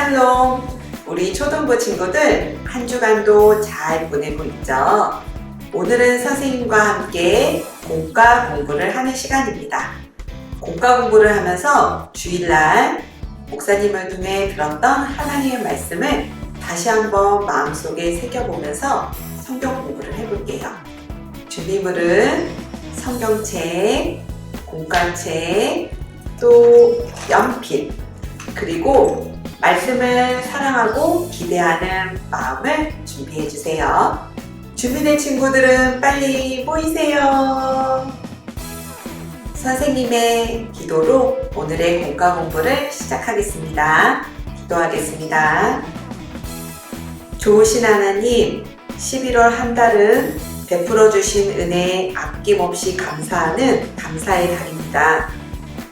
샬롬! 우리 초등부 친구들 한 주간도 잘 보내고 있죠? 오늘은 선생님과 함께 공과 공부를 하는 시간입니다. 공과 공부를 하면서 주일날 목사님을 통해 들었던 하나님의 말씀을 다시 한번 마음속에 새겨보면서 성경 공부를 해볼게요. 준비물은 성경책, 공과책, 또 연필, 그리고 말씀을 사랑하고 기대하는 마음을 준비해 주세요. 준비된 친구들은 빨리 모이세요. 선생님의 기도로 오늘의 공과 공부를 시작하겠습니다. 기도하겠습니다. 좋으신 하나님, 11월 한 달은 베풀어 주신 은혜에 아낌없이 감사하는 감사의 달입니다.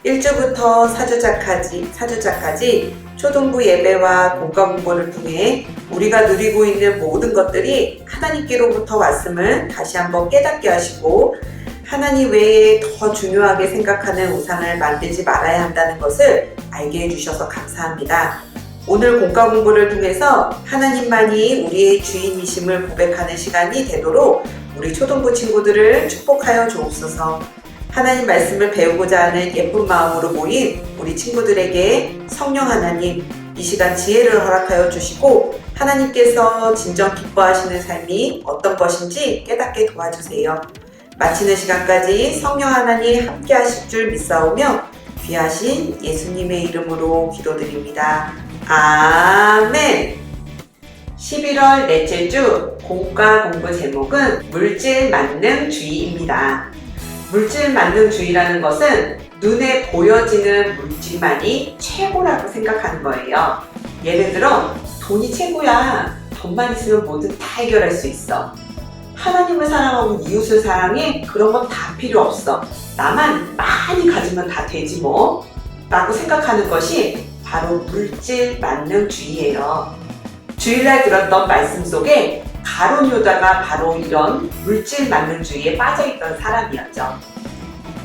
1주부터 4주차까지, 4주차까지 초등부 예배와 공과 공부를 통해 우리가 누리고 있는 모든 것들이 하나님께로부터 왔음을 다시 한번 깨닫게 하시고 하나님 외에 더 중요하게 생각하는 우상을 만들지 말아야 한다는 것을 알게 해주셔서 감사합니다. 오늘 공과 공부를 통해서 하나님만이 우리의 주인이심을 고백하는 시간이 되도록 우리 초등부 친구들을 축복하여 주옵소서. 하나님 말씀을 배우고자 하는 예쁜 마음으로 모인 우리 친구들에게 성령 하나님 이 시간 지혜를 허락하여 주시고 하나님께서 진정 기뻐하시는 삶이 어떤 것인지 깨닫게 도와주세요. 마치는 시간까지 성령 하나님 함께 하실 줄 믿사오며 귀하신 예수님의 이름으로 기도드립니다. 아멘! 11월 넷째 주 공과 공부 제목은 물질 만능 주의입니다. 물질 만능주의라는 것은 눈에 보여지는 물질만이 최고라고 생각하는 거예요. 예를 들어, 돈이 최고야. 돈만 있으면 뭐든 다 해결할 수 있어. 하나님을 사랑하고 이웃을 사랑해? 그런 건 다 필요 없어. 나만 많이 가지면 다 되지 뭐. 라고 생각하는 것이 바로 물질 만능주의예요. 주일날 들었던 말씀 속에 가론 유다가 바로 이런 물질 만능주의에 빠져있던 사람이었죠.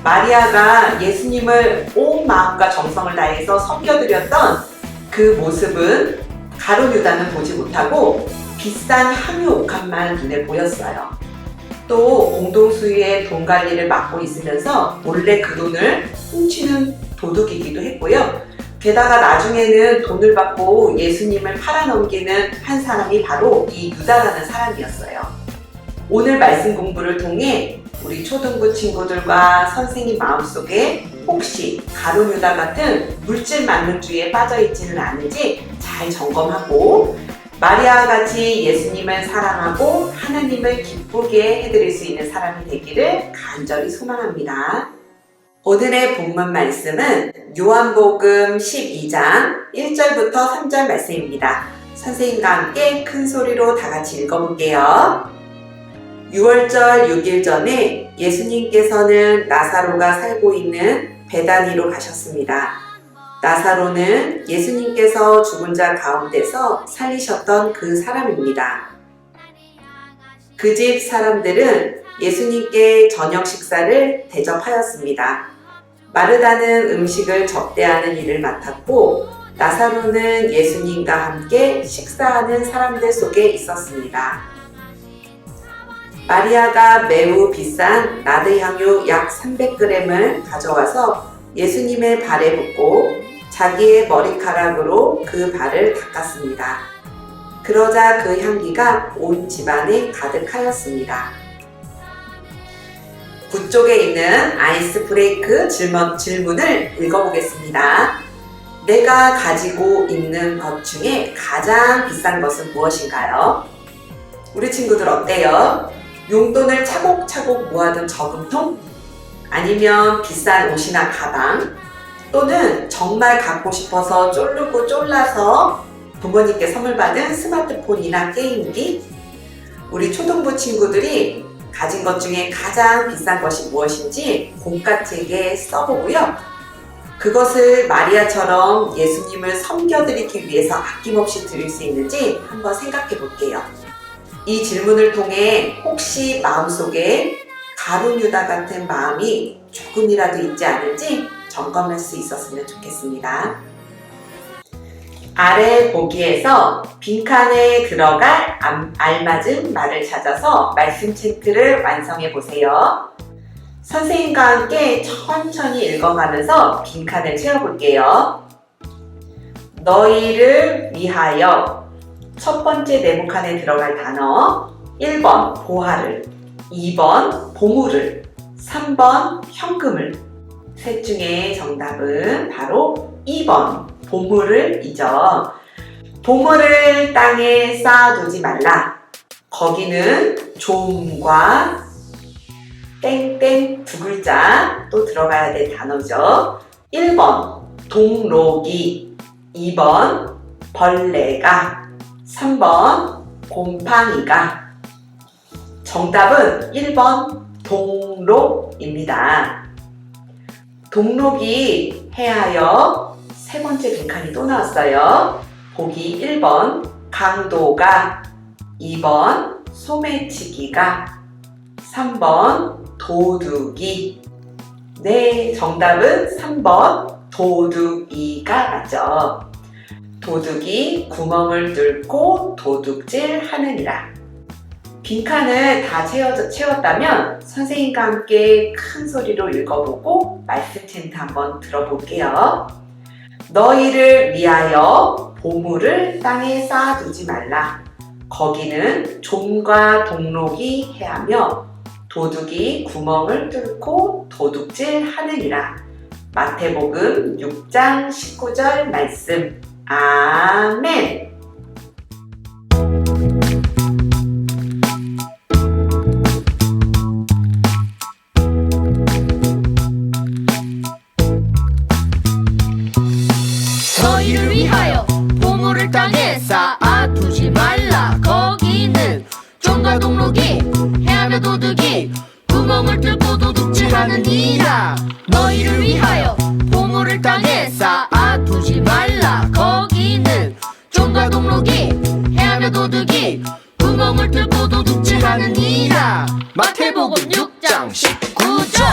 마리아가 예수님을 온 마음과 정성을 다해서 섬겨드렸던 그 모습은 가론 유다는 보지 못하고 비싼 향유 옥합만 눈에 보였어요. 또 공동수유의 돈 관리를 맡고 있으면서 몰래 그 돈을 훔치는 도둑이기도 했고요. 게다가 나중에는 돈을 받고 예수님을 팔아넘기는 한 사람이 바로 이 유다라는 사람이었어요. 오늘 말씀 공부를 통해 우리 초등부 친구들과 선생님 마음속에 혹시 가론 유다 같은 물질 만능주의에 빠져 있지는 않은지 잘 점검하고 마리아와 같이 예수님을 사랑하고 하나님을 기쁘게 해드릴 수 있는 사람이 되기를 간절히 소망합니다. 오늘의 본문 말씀은 요한복음 12장 1절부터 3절 말씀입니다. 선생님과 함께 큰 소리로 다 같이 읽어볼게요. 6월절 6일 전에 예수님께서는 나사로가 살고 있는 베다니로 가셨습니다. 나사로는 예수님께서 죽은 자 가운데서 살리셨던 그 사람입니다. 그 집 사람들은 예수님께 저녁 식사를 대접하였습니다. 마르다는 음식을 접대하는 일을 맡았고 나사로는 예수님과 함께 식사하는 사람들 속에 있었습니다. 마리아가 매우 비싼 나드 향유 약 300g을 가져와서 예수님의 발에 붓고 자기의 머리카락으로 그 발을 닦았습니다. 그러자 그 향기가 온 집안에 가득하였습니다. 북쪽에 있는 아이스 브레이크 질문, 질문을 읽어보겠습니다. 내가 가지고 있는 것 중에 가장 비싼 것은 무엇인가요? 우리 친구들 어때요? 용돈을 차곡차곡 모아둔 저금통? 아니면 비싼 옷이나 가방? 또는 정말 갖고 싶어서 쫄르고 쫄라서 부모님께 선물 받은 스마트폰이나 게임기? 우리 초등부 친구들이 가진 것 중에 가장 비싼 것이 무엇인지 공과책에 써보고요. 그것을 마리아처럼 예수님을 섬겨드리기 위해서 아낌없이 드릴 수 있는지 한번 생각해 볼게요. 이 질문을 통해 혹시 마음속에 가론 유다 같은 마음이 조금이라도 있지 않은지 점검할 수 있었으면 좋겠습니다. 아래 보기에서 빈칸에 들어갈 암- 알맞은 말을 찾아서 말씀 체크를 완성해 보세요. 선생님과 함께 천천히 읽어가면서 빈칸을 채워볼게요. 너희를 위하여 첫 번째 네모칸에 들어갈 단어 1번 보화를 2번 보물을 3번 현금을 셋 중에 정답은 바로 2번 보물을 이죠. 보물을 땅에 쌓아두지 말라. 거기는 좀과 땡땡 두 글자 또 들어가야 될 단어죠. 1번 동록이 2번 벌레가 3번 곰팡이가 정답은 1번 동록입니다. 동록이 해하여 세 번째 빈칸이 또 나왔어요. 보기 1번 강도가 2번 소매치기가 3번 도둑이 네 정답은 3번 도둑이가 맞죠. 도둑이 구멍을 뚫고 도둑질 하느니라. 빈칸을 다 채워, 채웠다면 선생님과 함께 큰 소리로 읽어보고 말씀 챈트 한번 들어볼게요. 너희를 위하여 보물을 땅에 쌓아두지 말라. 거기는 좀과 동록이 해하며 도둑이 구멍을 뚫고 도둑질 하느니라. 마태복음 6장 19절 말씀. 아멘. 구멍을 뚫고 도둑질하느니라. 마태복음 6장 19절.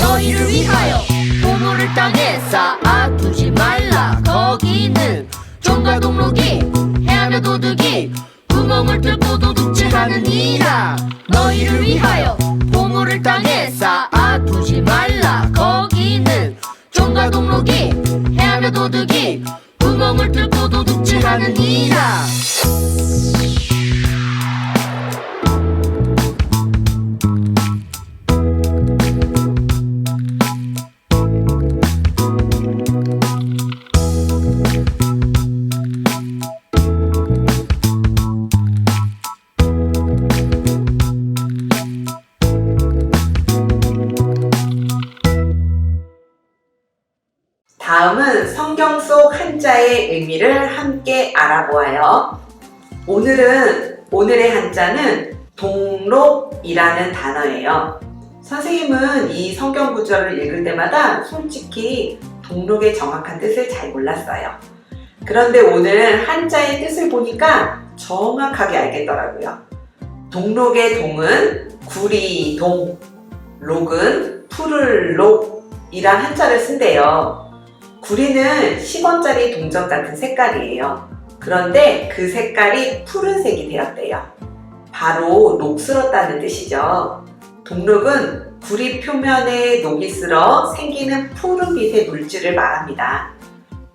너희를 위하여 보물을 땅에 쌓아두지 말라. 거기는 종과 동록이 해하며 도둑이 구멍을 뚫고 도둑질하느니라. 너희를 위하여 보물을 땅에 쌓아두지 말라. 거기는 종과 동록이 해하며 도둑이 구멍을 뚫고 도둑질하느니라 의 의미를 함께 알아보아요. 오늘은 오늘의 한자는 동록이라는 단어예요. 선생님은 이 성경 구절을 읽을 때마다 솔직히 동록의 정확한 뜻을 잘 몰랐어요. 그런데 오늘 한자의 뜻을 보니까 정확하게 알겠더라고요. 동록의 동은 구리동, 록은 푸를 록이란 한자를 쓴대요. 구리는 10원짜리 동전 같은 색깔이에요. 그런데 그 색깔이 푸른색이 되었대요. 바로 녹슬었다는 뜻이죠. 동록은 구리 표면에 녹이 슬어 생기는 푸른빛의 물질을 말합니다.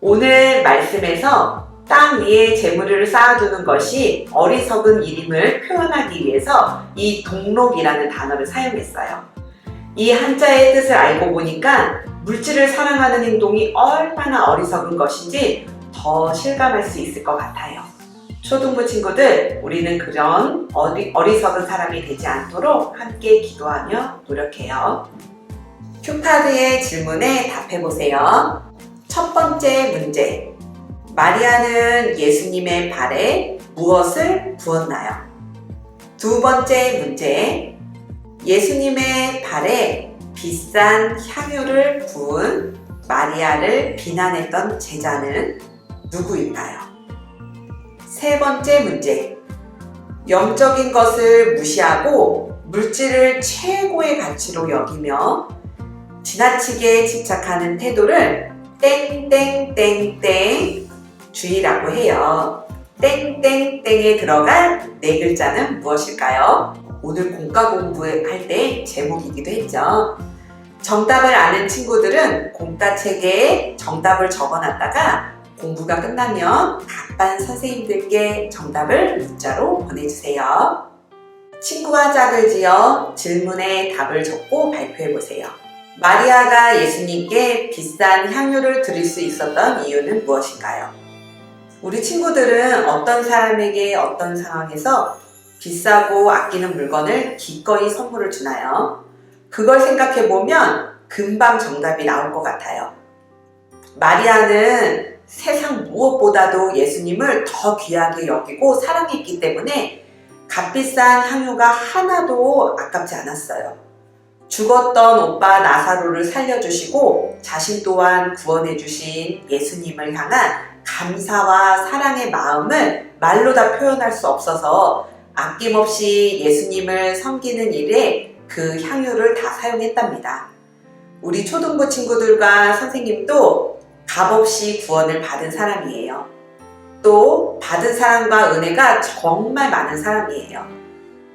오늘 말씀에서 땅 위에 재물을 쌓아두는 것이 어리석은 일임을 표현하기 위해서 이 동록이라는 단어를 사용했어요. 이 한자의 뜻을 알고 보니까 물질을 사랑하는 행동이 얼마나 어리석은 것인지 더 실감할 수 있을 것 같아요. 초등부 친구들, 우리는 그런 어리, 어리석은 사람이 되지 않도록 함께 기도하며 노력해요. 큐파드의 질문에 답해보세요. 첫 번째 문제. 마리아는 예수님의 발에 무엇을 부었나요? 두 번째 문제. 예수님의 발에 비싼 향유를 부은 마리아를 비난했던 제자는 누구일까요? 세 번째 문제. 영적인 것을 무시하고 물질을 최고의 가치로 여기며 지나치게 집착하는 태도를 땡땡땡땡 주의라고 해요. 땡땡땡에 들어간 네 글자는 무엇일까요? 오늘 공과 공부할 때 제목이기도 했죠. 정답을 아는 친구들은 공과책에 정답을 적어놨다가 공부가 끝나면 각반 선생님들께 정답을 문자로 보내주세요. 친구와 짝을 지어 질문에 답을 적고 발표해 보세요. 마리아가 예수님께 비싼 향유를 드릴 수 있었던 이유는 무엇인가요? 우리 친구들은 어떤 사람에게 어떤 상황에서 비싸고 아끼는 물건을 기꺼이 선물을 주나요? 그걸 생각해 보면 금방 정답이 나올 것 같아요. 마리아는 세상 무엇보다도 예수님을 더 귀하게 여기고 사랑했기 때문에 값비싼 향유가 하나도 아깝지 않았어요. 죽었던 오빠 나사로를 살려주시고 자신 또한 구원해주신 예수님을 향한 감사와 사랑의 마음을 말로 다 표현할 수 없어서 아낌없이 예수님을 섬기는 일에 그 향유를 다 사용했답니다. 우리 초등부 친구들과 선생님도 값없이 구원을 받은 사람이에요. 또 받은 사랑과 은혜가 정말 많은 사람이에요.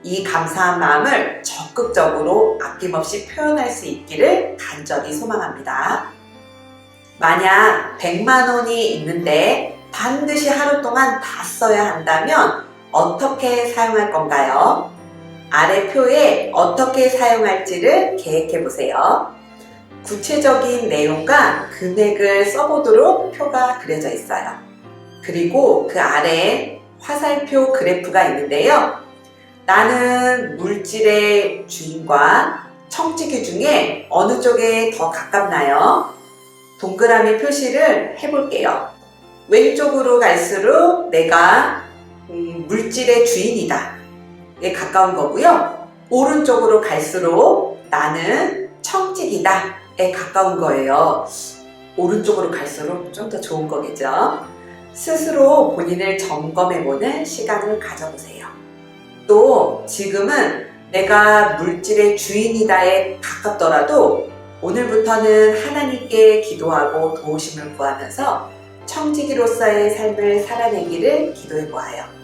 이 감사한 마음을 적극적으로 아낌없이 표현할 수 있기를 간절히 소망합니다. 만약 100만 원이 있는데 반드시 하루 동안 다 써야 한다면 어떻게 사용할 건가요? 아래 표에 어떻게 사용할지를 계획해 보세요. 구체적인 내용과 금액을 써보도록 표가 그려져 있어요. 그리고 그 아래에 화살표 그래프가 있는데요. 나는 물질의 주인과 청지기 중에 어느 쪽에 더 가깝나요? 동그라미 표시를 해볼게요. 왼쪽으로 갈수록 내가 음, 물질의 주인이다. 에 가까운 거고요. 오른쪽으로 갈수록 나는 청직이다. 에 가까운 거예요. 오른쪽으로 갈수록 좀 더 좋은 거겠죠. 스스로 본인을 점검해보는 시간을 가져보세요. 또 지금은 내가 물질의 주인이다에 가깝더라도 오늘부터는 하나님께 기도하고 도우심을 구하면서 청지기로서의 삶을 살아내기를 기도해 보아요.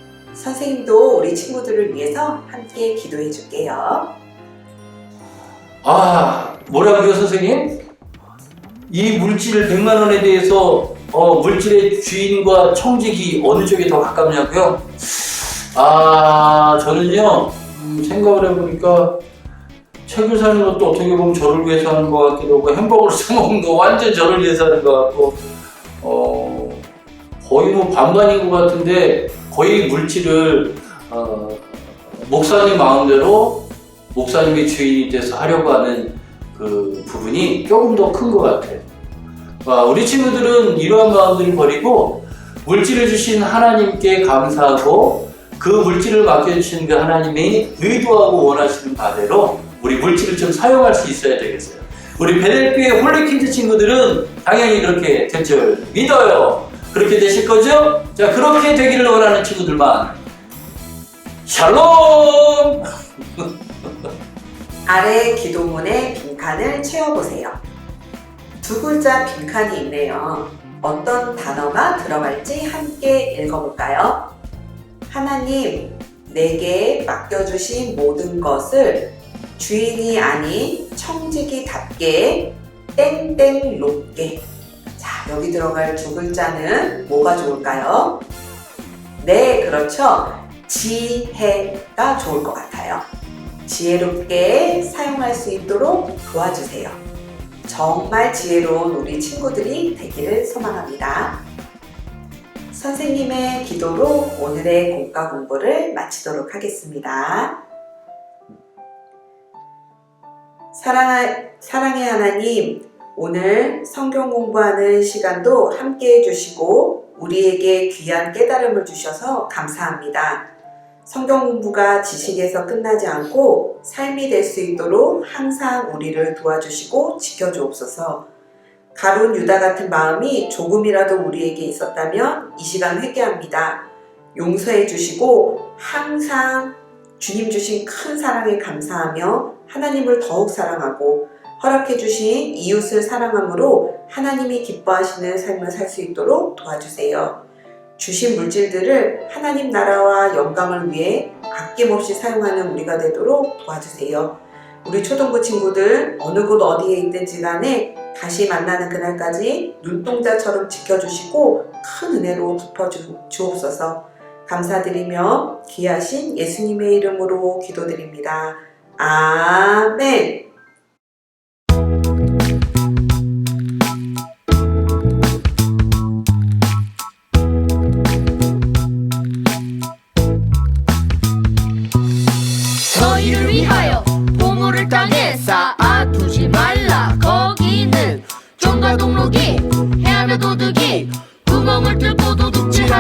선생님도 우리 친구들을 위해서 함께 기도해 줄게요. 아, 뭐라고요, 선생님? 이 물질 100만 원에 대해서 어, 물질의 주인과 청직이 어느 쪽이 더 가깝냐고요? 아, 저는요, 음, 생각을 해보니까 책을 사는 것도 어떻게 보면 저를 위해서 하는 것 같기도 하고 햄버거를 사 먹는 거 완전 저를 위해서 하는 것 같고 어, 거의 뭐 반반인 것 같은데 거의 물질을 어, 목사님 마음대로 목사님이 주인이 돼서 하려고 하는 그 부분이 조금 더 큰 것 같아요. 아, 우리 친구들은 이러한 마음들을 버리고 물질을 주신 하나님께 감사하고 그 물질을 맡겨주신 그 하나님이 의도하고 원하시는 바대로 우리 물질을 좀 사용할 수 있어야 되겠어요. 우리 베델교회 홀리킨즈 친구들은 당연히 그렇게 될 줄 믿어요. 그렇게 되실 거죠? 자, 그렇게 되기를 원하는 친구들만 샬롬! 아래 기도문의 빈칸을 채워보세요. 두 글자 빈칸이 있네요. 어떤 단어가 들어갈지 함께 읽어볼까요? 하나님, 내게 맡겨주신 모든 것을 주인이 아닌 청지기답게 땡땡 높게. 자, 여기 들어갈 두 글자는 뭐가 좋을까요? 네, 그렇죠. 지혜가 좋을 것 같아요. 지혜롭게 사용할 수 있도록 도와주세요. 정말 지혜로운 우리 친구들이 되기를 소망합니다. 선생님의 기도로 오늘의 공과 공부를 마치도록 하겠습니다. 사랑하, 사랑의 하나님, 오늘 성경 공부하는 시간도 함께 해주시고 우리에게 귀한 깨달음을 주셔서 감사합니다. 성경 공부가 지식에서 끝나지 않고 삶이 될 수 있도록 항상 우리를 도와주시고 지켜주옵소서. 가론 유다 같은 마음이 조금이라도 우리에게 있었다면 이 시간 회개합니다. 용서해 주시고 항상 주님 주신 큰 사랑에 감사하며 하나님을 더욱 사랑하고 허락해 주신 이웃을 사랑함으로 하나님이 기뻐하시는 삶을 살 수 있도록 도와주세요. 주신 물질들을 하나님 나라와 영광을 위해 아낌없이 사용하는 우리가 되도록 도와주세요. 우리 초등부 친구들 어느 곳 어디에 있든지 간에 다시 만나는 그날까지 눈동자처럼 지켜주시고 큰 은혜로 덮어주옵소서 감사드리며 귀하신 예수님의 이름으로 기도드립니다. 아멘.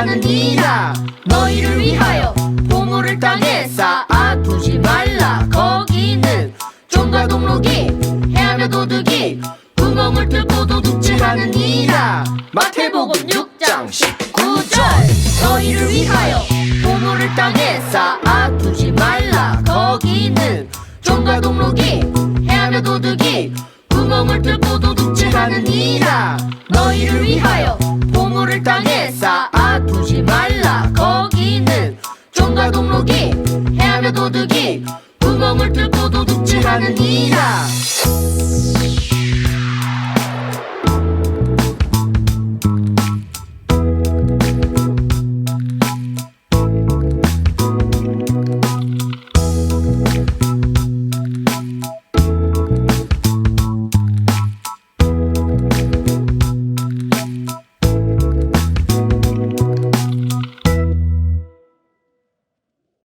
하느니라. 너희를 위하여 보물을 땅에 쌓아두지 말라. 거기는 종과 동록이 해하며 도둑이 구멍을 뚫고 도둑질하느니라. 마태복음 6장 19절. 너희를 위하여 보물을 땅에 쌓아두지 말라. 거기는 종과 동록이 해하며 도둑이 구멍을 뚫고 도둑질하느니라. 너희를 위하여 보물을 땅에 쌓아